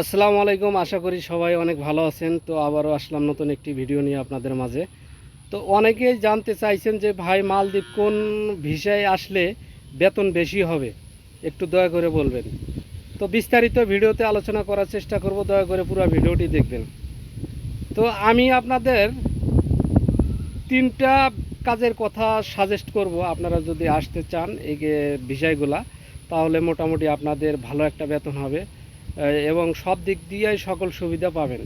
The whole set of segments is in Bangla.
আসসালামু আলাইকুম, আশা করি সবাই অনেক ভালো আছেন। তো আবারও আসলাম নতুন একটি ভিডিও নিয়ে আপনাদের মাঝে। তো অনেকেই জানতে চাইছেন যে, ভাই মালদ্বীপ কোন ভিসায় আসলে বেতন বেশি হবে? একটু দয়া করে বলবেন। তো বিস্তারিত ভিডিওতে আলোচনা করার চেষ্টা করব, দয়া করে পুরো ভিডিওটি দেখবেন। তো আমি আপনাদের তিনটা কাজের কথা সাজেস্ট করব, আপনারা যদি আসতে চান এই যে বিষয়গুলা তাহলে মোটামুটি আপনাদের ভালো একটা বেতন হবে। এবং সব দিক দিয়েই সকল সুবিধা পাবেন।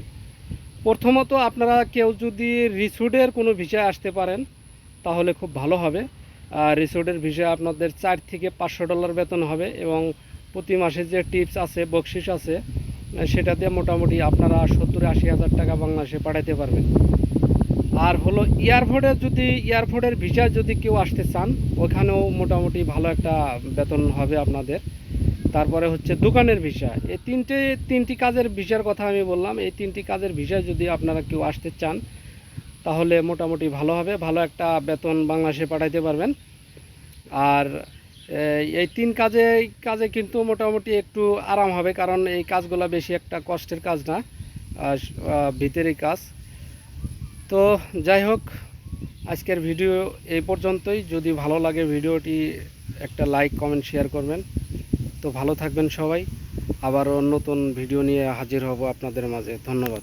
প্রথমত আপনারা কেউ যদি রিসোর্টের কোনো ভিসায় আসতে পারেন, তাহলে খুব ভালো হবে। আর রিসোর্টের ভিসায় আপনাদের চার থেকে পাঁচশো ডলার বেতন হবে এবং প্রতি মাসে যে টিপস আছে, বকশিস আছে, সেটা দিয়ে মোটামুটি আপনারা সত্তর আশি হাজার টাকা বাংলাদেশে পাঠাতে পারবেন। আর হলো এয়ারপোর্টের যদি, এয়ারপোর্টের ভিসা যদি কেউ আসতে চান, ওখানেও মোটামুটি ভালো একটা বেতন হবে আপনাদের। তারপরে হচ্ছে দোকানের ভিসা। এই তিনটে, তিনটি কাজের ভিসার কথা আমি বললাম। এই তিনটি কাজের ভিসায় যদি আপনারা কেউ আসতে চান, তাহলে মোটামুটি ভালো হবে। ভালো একটা বেতন বাংলাদেশে পাঠাইতে পারবেন। আর এই- তিন কাজে কাজে কিন্তু মোটামুটি একটু আরাম হবে, কারণ এই কাজগুলো বেশি একটা কষ্টের কাজ না। ভিতরের কাজ। তো যাই হোক, আজকের ভিডিও এই পর্যন্তই। যদি ভালো লাগে ভিডিওটি, একটা লাইক, কমেন্ট, শেয়ার করবেন। তো ভালো থাকবেন সবাই। আবারও নতুন ভিডিও নিয়ে হাজির হব আপনাদের মাঝে। ধন্যবাদ।